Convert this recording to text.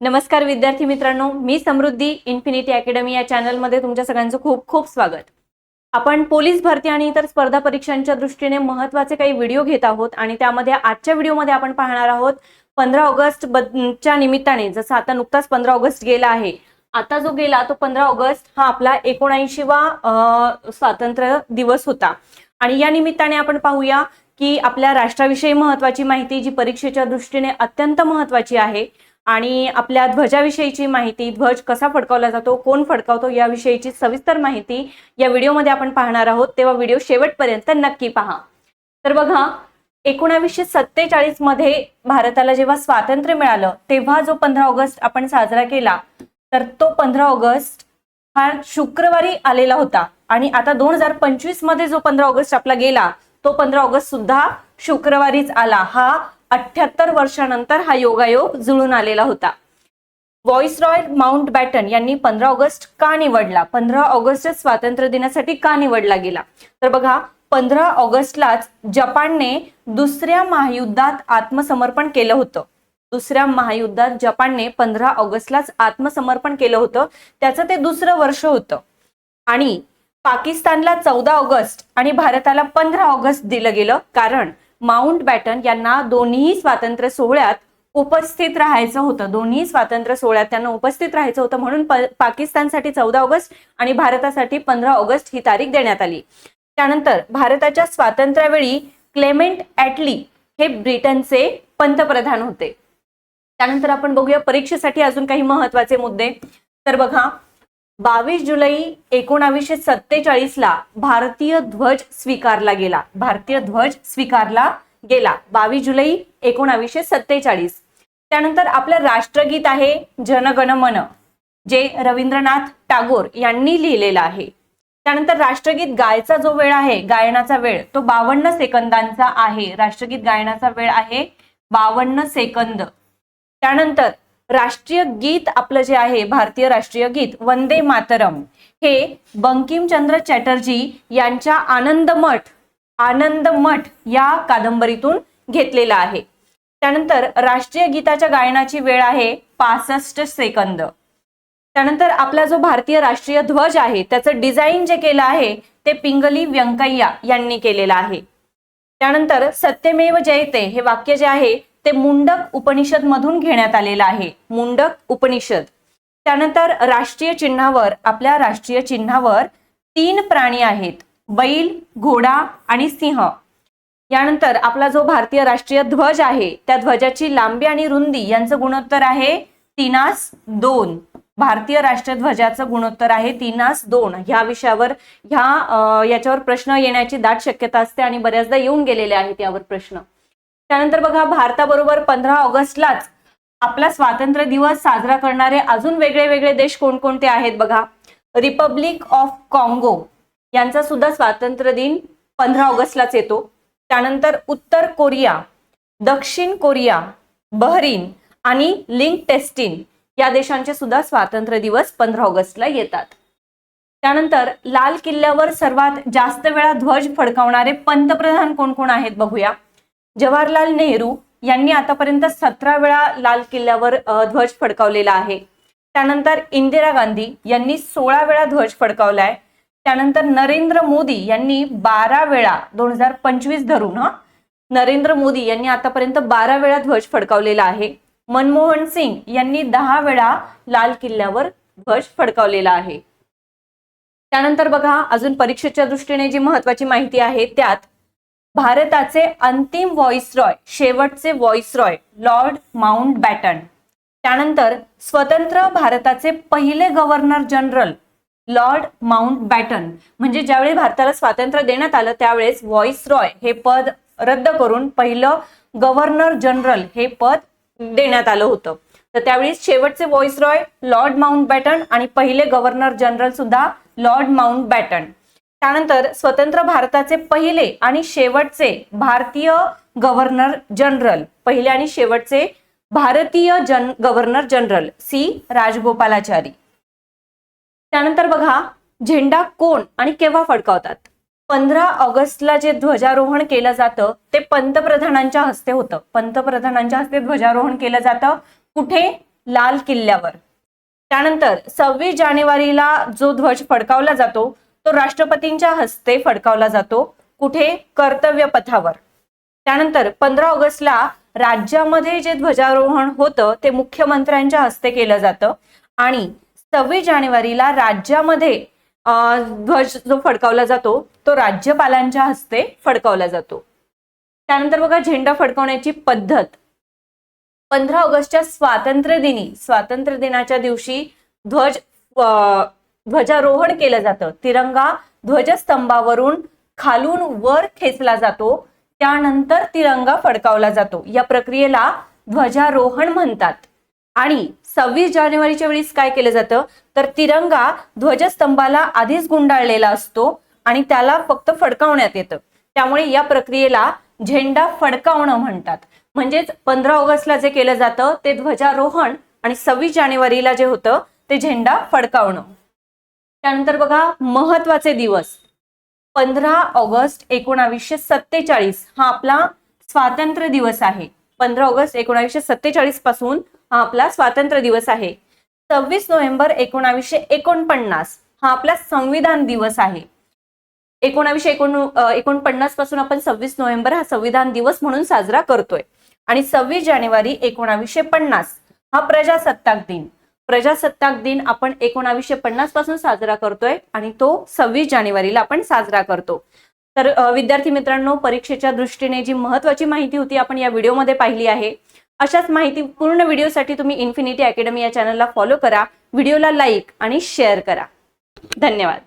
नमस्कार विद्यार्थी मित्रांनो मी समृद्धी इन्फिनिटी अकॅडमी या चॅनलमध्ये तुमच्या सगळ्यांचं खूप खूप स्वागत. आपण पोलीस भरती आणि इतर स्पर्धा परीक्षांच्या दृष्टीने महत्त्वाचे काही व्हिडिओ घेत आहोत आणि त्यामध्ये आजच्या व्हिडिओमध्ये आपण पाहणार आहोत पंधरा ऑगस्ट च्या निमित्ताने जसं आता नुकताच पंधरा ऑगस्ट गेला आहे. आता जो गेला तो पंधरा ऑगस्ट हा आपला एकोणऐंशीवा स्वातंत्र्य दिवस होता. आणि या निमित्ताने आपण पाहूया की आपल्या राष्ट्राविषयी महत्वाची माहिती जी परीक्षेच्या दृष्टीने अत्यंत महत्वाची आहे आणि आपल्या ध्वजाविषयीची माहिती ध्वज कसा फडकावला जातो कोण फडकावतो याविषयीची सविस्तर माहिती या व्हिडिओमध्ये आपण पाहणार आहोत. तेव्हा व्हिडिओ शेवटपर्यंत नक्की पहा. तर बघा एकोणावीसशे सत्तेचाळीसमध्ये भारताला जेव्हा स्वातंत्र्य मिळालं तेव्हा जो पंधरा ऑगस्ट आपण साजरा केला तर तो पंधरा ऑगस्ट हा शुक्रवारी आलेला होता. आणि आता दोन हजार पंचवीसमध्ये जो पंधरा ऑगस्ट आपला गेला तो पंधरा ऑगस्ट सुद्धा शुक्रवारीच आला. हा अठ्याहत्तर वर्षानंतर हा योगायोग जुळून आलेला होता. व्हॉइस रॉय माउंट बॅटन यांनी पंधरा ऑगस्ट का निवडला? पंधरा ऑगस्ट स्वातंत्र्य दिनासाठी का निवडला गेला? तर बघा पंधरा ऑगस्टलाच जपानने दुसऱ्या महायुद्धात आत्मसमर्पण केलं होतं. दुसऱ्या महायुद्धात जपानने पंधरा ऑगस्टलाच आत्मसमर्पण केलं होतं. त्याचं ते दुसरं वर्ष होतं. आणि पाकिस्तानला चौदा ऑगस्ट आणि भारताला पंधरा ऑगस्ट दिलं गेलं. कारण माउंट बॅटन यांना दोन्ही स्वातंत्र्य सोहळ्यात उपस्थित राहायचं होतं. दोन्ही स्वातंत्र्य सोहळ्यात त्यांना उपस्थित राहायचं होतं म्हणून पाकिस्तानसाठी चौदा ऑगस्ट आणि भारतासाठी पंधरा ऑगस्ट ही तारीख देण्यात आली. त्यानंतर भारताच्या स्वातंत्र्यावेळी क्लेमेंट ॲटली हे ब्रिटनचे पंतप्रधान होते. त्यानंतर आपण बघूया परीक्षेसाठी अजून काही महत्त्वाचे मुद्दे. तर बघा बावीस जुलै एकोणावीसशे सत्तेचाळीसला भारतीय ध्वज स्वीकारला गेला. भारतीय ध्वज स्वीकारला गेला. बावीस जुलै एकोणावीसशे सत्तेचाळीस. त्यानंतर आपलं राष्ट्रगीत आहे जनगण मन जे रवींद्रनाथ टागोर यांनी लिहिलेलं आहे. त्यानंतर राष्ट्रगीत गायचा जो वेळ आहे गायनाचा वेळ तो बावन्न सेकंदांचा आहे. राष्ट्रगीत गायनाचा वेळ आहे बावन्न सेकंद. त्यानंतर राष्ट्रीय गीत आपलं जे आहे भारतीय राष्ट्रीय गीत वंदे मातरम. हे बंकिमचंद्र चॅटर्जी यांच्या आनंद मठ आनंद मठ या कादंबरीतून घेतलेला आहे. त्यानंतर राष्ट्रीय गीताच्या गायनाची वेळ आहे पासष्ट सेकंद. त्यानंतर आपला जो भारतीय राष्ट्रीय ध्वज आहे त्याचं डिझाईन जे केलं आहे ते पिंगली व्यंकय्या यांनी केलेलं आहे. त्यानंतर सत्यमेव जयते हे वाक्य जे आहे ते मुंडक उपनिषद मधून घेण्यात आलेलं आहे. मुंडक उपनिषद. त्यानंतर राष्ट्रीय चिन्हावर आपल्या राष्ट्रीय चिन्हावर तीन प्राणी आहेत. बैल घोडा आणि सिंह. यानंतर आपला जो भारतीय राष्ट्रीय ध्वज आहे त्या ध्वजाची लांबी आणि रुंदी यांचं गुणोत्तर आहे तीनास दोन. भारतीय राष्ट्रीय ध्वजाचं गुणोत्तर आहे तीनास दोन. ह्या विषयावर ह्या याच्यावर प्रश्न येण्याची दाट शक्यता असते आणि बऱ्याचदा येऊन गेलेले आहेत यावर प्रश्न. त्यानंतर बघा भारताबरोबर पंधरा ऑगस्टलाच आपला स्वातंत्र्य दिवस साजरा करणारे अजून वेगळे वेगळे देश कोणकोणते आहेत बघा? रिपब्लिक ऑफ काँगो यांचा सुद्धा स्वातंत्र्य दिन पंधरा ऑगस्टलाच येतो. त्यानंतर उत्तर कोरिया दक्षिण कोरिया बहरीन आणि लिंक टेस्टिन या देशांचे सुद्धा स्वातंत्र्य दिवस पंधरा ऑगस्टला येतात. त्यानंतर लाल किल्ल्यावर सर्वात जास्त वेळा ध्वज फडकावणारे पंतप्रधान कोण कोण आहेत बघूया. जवाहरलाल नेहरू यांनी आतापर्यंत सतरा वेळा लाल किल्ल्यावर ध्वज फडकावलेला आहे. त्यानंतर इंदिरा गांधी यांनी सोळा वेळा ध्वज फडकावलाय. त्यानंतर नरेंद्र मोदी यांनी बारा वेळा दोन हजार पंचवीस धरून हा नरेंद्र मोदी यांनी आतापर्यंत बारा वेळा ध्वज फडकावलेला आहे. मनमोहन सिंग यांनी दहा वेळा लाल किल्ल्यावर ध्वज फडकावलेला आहे. त्यानंतर बघा अजून परीक्षेच्या दृष्टीने जी महत्वाची माहिती आहे त्यात भारताचे अंतिम व्हॉइसरॉय शेवटचे व्हॉइसरॉय लॉर्ड माउंट बॅटन त्यानंतर स्वतंत्र भारताचे पहिले governor general Lord Mountbatten म्हणजे ज्यावेळी भारताला स्वातंत्र्य देण्यात आलं त्यावेळेस व्हॉइसरॉय हे पद रद्द करून पहिलं गव्हर्नर जनरल हे पद देण्यात आलं होतं. तर त्यावेळी शेवटचे व्हॉइसरॉय लॉर्ड माउंट बॅटन आणि पहिले गव्हर्नर जनरल सुद्धा लॉर्ड माउंट बॅटन त्यानंतर स्वतंत्र भारताचे पहिले आणि शेवटचे भारतीय गव्हर्नर जनरल पहिले आणि शेवटचे भारतीय जन गव्हर्नर जनरल सी राजगोपालाचारी. त्यानंतर बघा झेंडा कोण आणि केव्हा फडकावतात? पंधरा ऑगस्टला जे ध्वजारोहण केलं जातं ते पंतप्रधानांच्या हस्ते होतं. पंतप्रधानांच्या हस्ते ध्वजारोहण केलं जातं कुठे? लाल किल्ल्यावर. त्यानंतर सव्वीस जानेवारीला जो ध्वज फडकावला जातो तो राष्ट्रपतींच्या हस्ते फडकावला जातो कुठे? कर्तव्य पथावर. त्यानंतर पंधरा ऑगस्टला राज्यामध्ये जे ध्वजारोहण होतं ते मुख्यमंत्र्यांच्या हस्ते केलं जातं आणि सव्वीस जानेवारीला राज्यामध्ये ध्वज जो फडकावला जातो तो राज्यपालांच्या हस्ते फडकावला जातो. त्यानंतर बघा झेंडा फडकवण्याची पद्धत. पंधरा ऑगस्टच्या स्वातंत्र्य दिनी स्वातंत्र्य दिनाच्या दिवशी ध्वज अं, ध्वजारोहण केलं जातं. तिरंगा ध्वजस्तंभावरून खालून वर खेचला जातो. त्यानंतर तिरंगा फडकावला जातो. या प्रक्रियेला ध्वजारोहण म्हणतात. आणि सव्वीस जानेवारीच्या वेळेस काय केलं जातं? तर तिरंगा ध्वजस्तंभाला आधीच गुंडाळलेला असतो आणि त्याला फक्त फडकावण्यात येतं. त्यामुळे या प्रक्रियेला झेंडा फडकावणं म्हणतात. म्हणजेच पंधरा ऑगस्टला जे केलं जातं ते ध्वजारोहण आणि सव्वीस जानेवारीला जे होतं ते झेंडा फडकावणं. त्यानंतर बघा महत्त्वाचे दिवस. पंधरा ऑगस्ट एकोणावीसशे सत्तेचाळीस हा आपला स्वातंत्र्य दिवस आहे. पंधरा ऑगस्ट एकोणावीसशे सत्तेचाळीसपासून हा आपला स्वातंत्र्य दिवस आहे. सव्वीस नोव्हेंबर एकोणावीसशे एकोणपन्नास हा आपला संविधान दिवस आहे. एकोणावीसशे एकोण एकोणपन्नासपासून आपण सव्वीस नोव्हेंबर हा संविधान दिवस म्हणून साजरा करतोय. आणि सव्वीस जानेवारी एकोणावीसशे पन्नास हा प्रजासत्ताक दिन. प्रजासत्ताक दिन आपण एकोणावीसशे पन्नासपासून साजरा करतोय आणि तो सव्वीस जानेवारीला आपण साजरा करतो. तर विद्यार्थी मित्रांनो परीक्षेच्या दृष्टीने जी महत्वाची माहिती होती आपण या व्हिडिओमध्ये पाहिली आहे अशाच माहिती पूर्ण व्हिडिओसाठी तुम्ही इन्फिनिटी अकॅडमी या चॅनलला फॉलो करा व्हिडिओला लाईक आणि शेअर करा. धन्यवाद.